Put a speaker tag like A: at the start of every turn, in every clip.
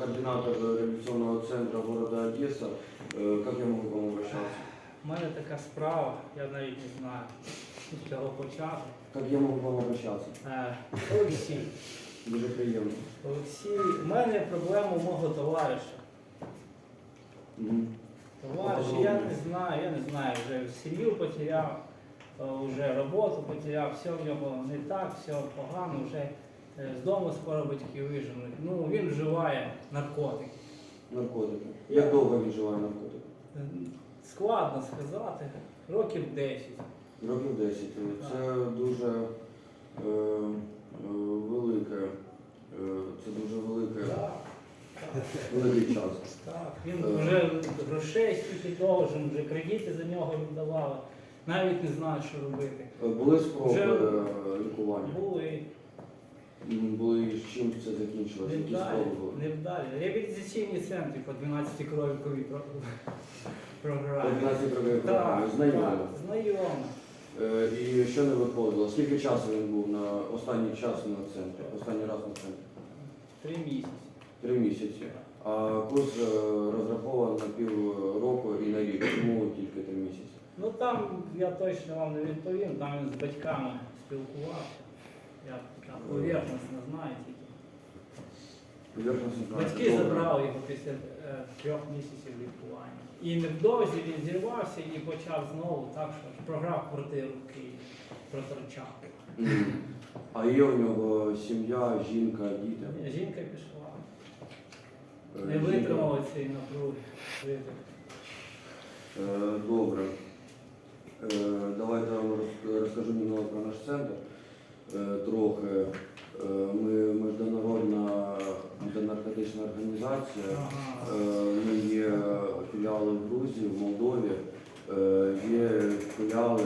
A: координатор реабилитационного центра города Одесса. Э, Как я могу к вам обращаться?
B: У мене така справа, я навіть не знаю, з чого почати.
A: Как я могу к вам обращаться?
B: Е, Олексій,
A: Дуже приємно.
B: Олексій, у мене проблема мого товариша.
A: Мгм.
B: Товариш, я не знаю, я не знаю, вже сім'ю потеряв, е, вже роботу потеряв, все в нього не так, все погано, вже з дому скоро батьки виженуть. Ну, він вживає наркотики.
A: Наркотики. Як довго він вживає наркотики?
B: Е, Складно сказати, років 10.
A: Років 10. Це дуже е, е, велике. е, Це дуже велике,
B: Так,
A: великий час.
B: Так, він
A: Е.
B: вже грошей скільки должен, вже кредити за нього віддавали. Навіть не знаю, що робити.
A: Е, Були спроби
B: Вже-
A: е, лікування?
B: Були
A: Були і з чим це закінчилося? Які
B: невдалі,
A: спроби були?
B: невдалі. Реабілітаційні центри по 12 кровіковій про- програмі.
A: 15 років
B: Так,
A: програми. Знайомо.
B: так, знайомо.
A: Е, І що не виходило? Скільки часу він був на останній час на центрі? Останній раз на центрі?
B: Три місяці.
A: Три місяці. А курс е, розрахований на півроку і на рік. Чому тільки три місяці?
B: Ну там я точно вам не відповім, там він з батьками спілкувався. Я так поверхностно знаю тільки.
A: Поверхностно знаю.
B: Батьки забрали його після е, трьох місяців лікування. І невдовзі він зірвався і почав знову так, що програв квартиру в Києві, проторчав.
A: А є у нього сім'я, жінка, діти?
B: Жінка пішла.
A: Е,
B: Не
A: жінка.
B: витримала цієї напруги. витримала.
A: Е, Добре. Е, Давайте я вам роз- розкажу немного про наш центр. Е, Трохи. Е, Ми міжнародна антинаркотична організація. Е, Ми є філіали в Грузії, в Молдові, є філіали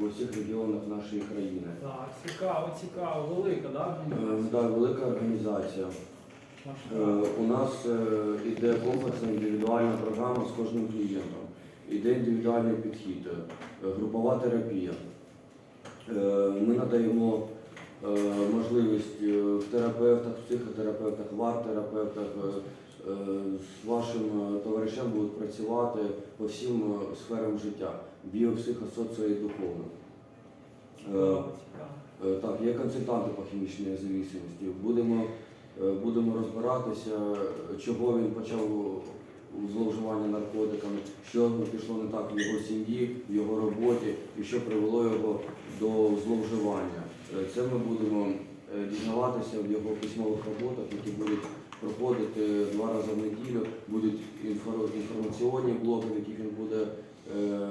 A: в усіх регіонах нашої країни.
B: Так, цікаво, цікаво, велика, так?
A: Е, Да, велика організація. У нас іде комплексна індивідуальна програма з кожним клієнтом. Іде індивідуальний підхід, групова терапія. Е, Ми надаємо е, можливість е, в терапевтах, психотерапевтах, в арт-терапевтах е, з вашим товаришем будуть працювати по всім сферам життя біо, психо, соціо і духовно. Так, є консультанти по хімічній зависимості. Будемо, будемо розбиратися, чого він почав зловживання наркотиками, що пішло не так в його сім'ї, в його роботі і що привело його до зловживання. Е, Це ми будемо е, дізнаватися в його письмових роботах, які будуть проходити два рази в неділю, будуть інформаційні блоки, в яких він буде е,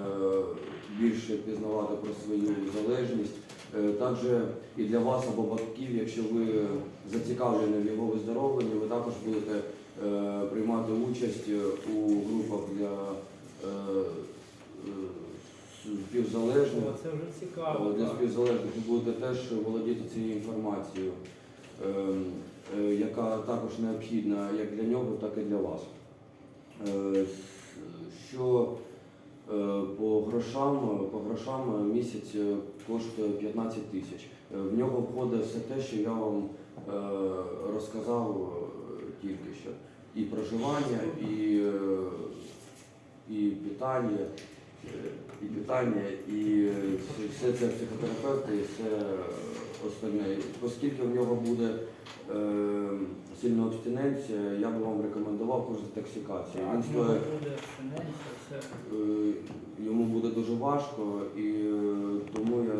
A: більше пізнавати про свою залежність. Е, Також і для вас або батьків, якщо ви зацікавлені в його виздоровленні, ви також будете е, приймати участь у групах для е, е, співзалежних.
B: Це вже цікаво.
A: Для співзалежних ви будете теж володіти цією інформацією, ем, е, яка також необхідна як для нього, так і для вас. Е, Що е, по грошам, по грошам місяць е, коштує 15 тисяч. Е, В нього входить все те, що я вам е, розказав е, тільки що. І проживання, і, е, і питання, е, і питання, і все- це психотерапевти, і все остальне. Оскільки в нього буде е, сильна абстиненція, я би вам рекомендував курс детоксикації. Він стоїть. Е, йому буде дуже важко, і е, тому я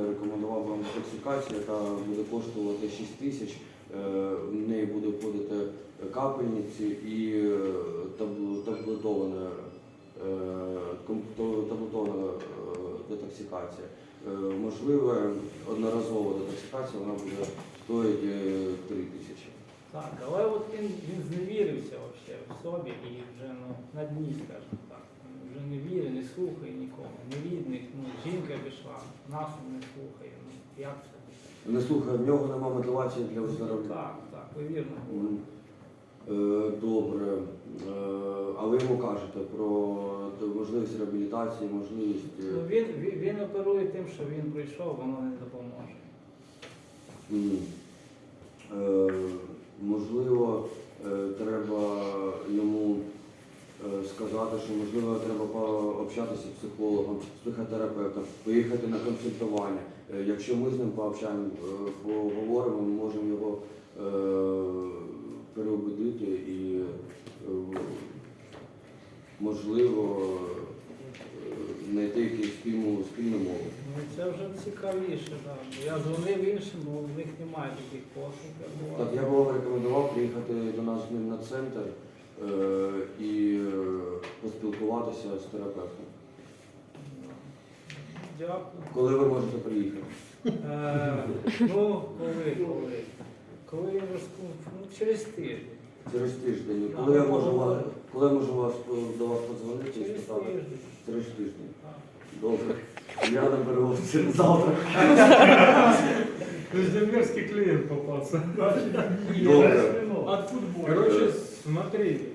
A: вам яка буде коштувати 6 тисяч. Е, В неї буде входити капельниці і е, таблетована, е, таблетована детоксикація. Можливо, одноразова детоксикація вона буде стоїти 3 тисячі.
B: Так, але от він, він зневірився вообще в собі і вже ну, на дні, скажімо так. Вже не вірить, не слухає нікого, не рідних, ну, жінка пішла, нас не слухає. Ну, як це?
A: Не слухай, в нього немає мотивації для виздоровлення.
B: Так, так, ви вірно говорите.
A: Е, Добре. Е, А ви йому кажете про можливість реабілітації, можливість. е,
B: Ну, він, він, він оперує тим, що він прийшов, воно не допоможе.
A: м, е, Можливо, е, треба що можливо треба пообщатися з психологом, з психотерапевтом, поїхати на консультування. Е, Якщо ми з ним пообщаємо, е, поговоримо, ми можемо його е, переубедити і е, можливо е, знайти якусь спільну, спільну мову.
B: Ну це вже цікавіше, так. Я дзвонив іншим, бо в них немає таких послуг.
A: Так, я би вам рекомендував приїхати до нас ним на центр е, і е, поспілкуватися з терапевтом.
B: Дякую.
A: Коли ви можете приїхати?
B: Е, ну, коли, коли? Коли я ску- ну, через тиждень.
A: Через тиждень. Коли я можу вас, коли я можу вас до вас подзвонити і
B: Через тиждень.
A: Через тиждень. Добре. Я наберу вас через завтра.
C: Землерский клиент попался.
A: Добре.
C: От футбола. Короче, смотрите,